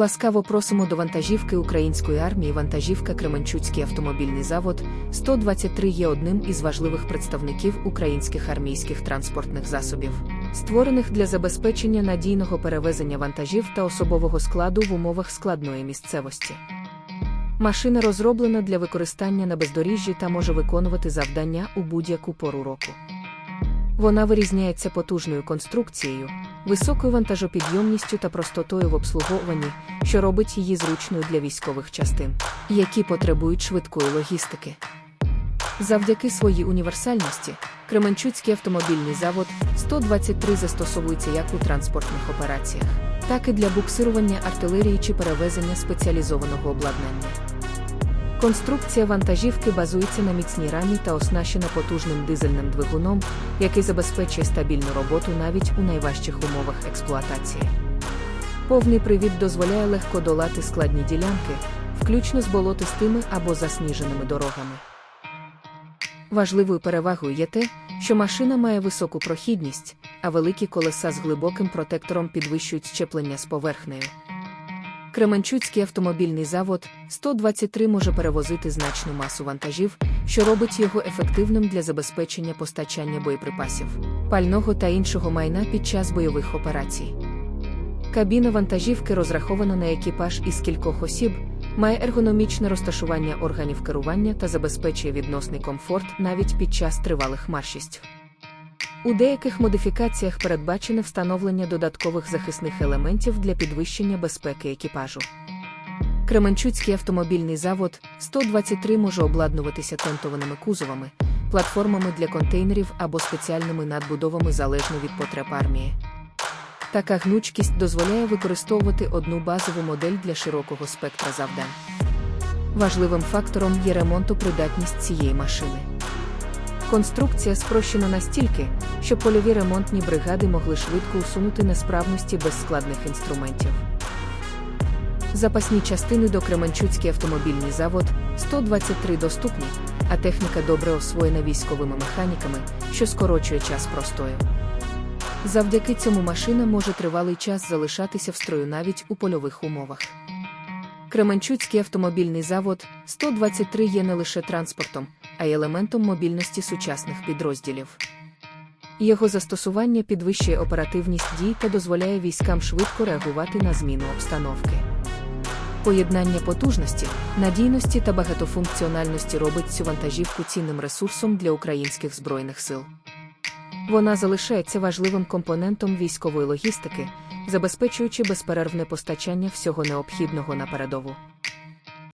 Ласкаво просимо до вантажівки української армії. Вантажівка Кременчуцький автомобільний завод 123 є одним із важливих представників українських армійських транспортних засобів, створених для забезпечення надійного перевезення вантажів та особового складу в умовах складної місцевості. Машина розроблена для використання на бездоріжжі та може виконувати завдання у будь-яку пору року. Вона вирізняється потужною конструкцією, високою вантажопідйомністю та простотою в обслуговуванні, що робить її зручною для військових частин, які потребують швидкої логістики. Завдяки своїй універсальності, Кременчуцький автомобільний завод 123 застосовується як у транспортних операціях, так і для буксирування артилерії чи перевезення спеціалізованого обладнання. Конструкція вантажівки базується на міцній рамі та оснащена потужним дизельним двигуном, який забезпечує стабільну роботу навіть у найважчих умовах експлуатації. Повний привід дозволяє легко долати складні ділянки, включно з болотистими або засніженими дорогами. Важливою перевагою є те, що машина має високу прохідність, а великі колеса з глибоким протектором підвищують щеплення з поверхнею. Кременчуцький автомобільний завод 123 може перевозити значну масу вантажів, що робить його ефективним для забезпечення постачання боєприпасів, пального та іншого майна під час бойових операцій. Кабіна вантажівки розрахована на екіпаж із кількох осіб, має ергономічне розташування органів керування та забезпечує відносний комфорт навіть під час тривалих маршістів. У деяких модифікаціях передбачене встановлення додаткових захисних елементів для підвищення безпеки екіпажу. Кременчуцький автомобільний завод 123 може обладнуватися тентованими кузовами, платформами для контейнерів або спеціальними надбудовами залежно від потреб армії. Така гнучкість дозволяє використовувати одну базову модель для широкого спектра завдань. Важливим фактором є ремонтопридатність цієї машини. Конструкція спрощена настільки, щоб польові ремонтні бригади могли швидко усунути несправності без складних інструментів. Запасні частини до Кременчуцький автомобільний завод 123 доступні, а техніка добре освоєна військовими механіками, що скорочує час простою. Завдяки цьому машина може тривалий час залишатися в строю навіть у польових умовах. Кременчуцький автомобільний завод 123 є не лише транспортом, а й елементом мобільності сучасних підрозділів. Його застосування підвищує оперативність дій та дозволяє військам швидко реагувати на зміну обстановки. Поєднання потужності, надійності та багатофункціональності робить цю вантажівку цінним ресурсом для українських збройних сил. Вона залишається важливим компонентом військової логістики, забезпечуючи безперервне постачання всього необхідного на передову.